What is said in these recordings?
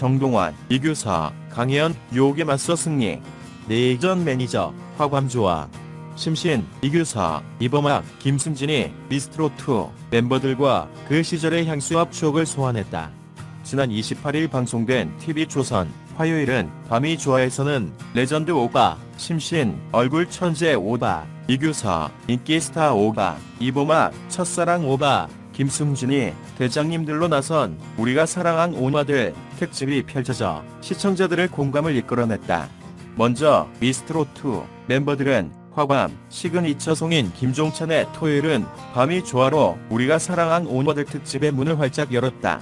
정동환, 이규사, 강혜연, 요게 맞서 승리. 내전 매니저, 화감조아, 심신, 이규사, 이범학, 김승진이 미스트롯2 멤버들과 그 시절의 향수와 추억을 소환했다. 지난 28일 방송된 TV조선 화요일은 밤이 좋아에서는 레전드 오바, 심신, 얼굴 천재 오바, 이규사, 인기 스타 오바, 이범학, 첫사랑 오바, 김승진이 대장님들로 나선 우리가 사랑한 오마들 특집이 펼쳐져 시청자들의 공감을 이끌어냈다. 먼저 미스트롯2 멤버들은 화밤 시그니처 송인 김종찬의 토요일은 밤이 좋아로 우리가 사랑한 오마들 특집의 문을 활짝 열었다.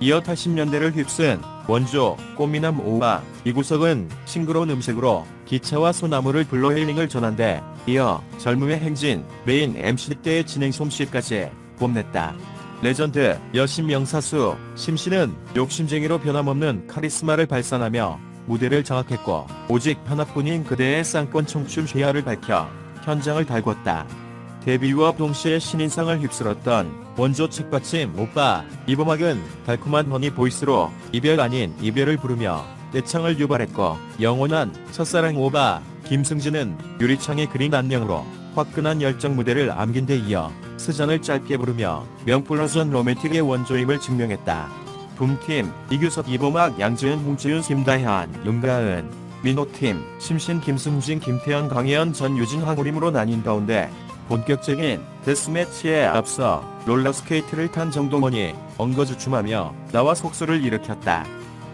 이어 80년대를 휩쓴 원조 꽃미남 오바 이구석은 싱그러운 음색으로 기차와 소나무를 불러 힐링을 전한데 이어 젊음의 행진 메인 MC 때의 진행 솜씨까지 뽐냈다. 레전드 여신 명사수 심씨는 욕심쟁이로 변함없는 카리스마를 발산하며 무대를 장악했고 오직 하나뿐인 그대의 쌍권 청춘 죄야를 밝혀 현장을 달궜다. 데뷔와 동시에 신인상을 휩쓸었던 원조 책받침 오빠 이범학은 달콤한 허니 보이스로 이별 아닌 이별을 부르며 떼창을 유발했고 영원한 첫사랑 오바 김승진은 유리창에 그린 안녕으로 화끈한 열정 무대를 암긴 데 이어 스전을 짧게 부르며 명불허전 로맨틱의 원조임을 증명했다. 붐팀 이규석 이범학 양지은 홍지윤 김다현 윤가은 민호팀 심신 김승진 김태현 강혜연 전유진 황우림으로 나뉜 가운데 본격적인 데스매치에 앞서 롤러스케이트를 탄 정동원이 엉거주춤하며 나와 속수를 일으켰다.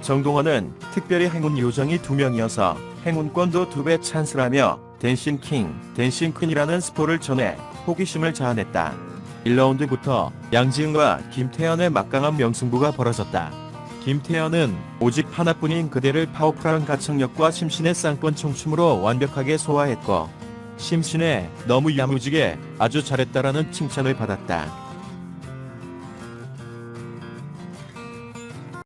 정동원은 특별히 행운 요정이 두 명이어서 행운권도 두 배 찬스라며 댄싱 킹, 댄싱 퀸이라는 스포를 전해 호기심을 자아냈다. 1라운드부터 양지은과 김태현의 막강한 명승부가 벌어졌다. 김태현은 오직 하나뿐인 그대를 파워풀한 가창력과 심신의 쌍권 총춤으로 완벽하게 소화했고 심신의 너무 야무지게 아주 잘했다라는 칭찬을 받았다.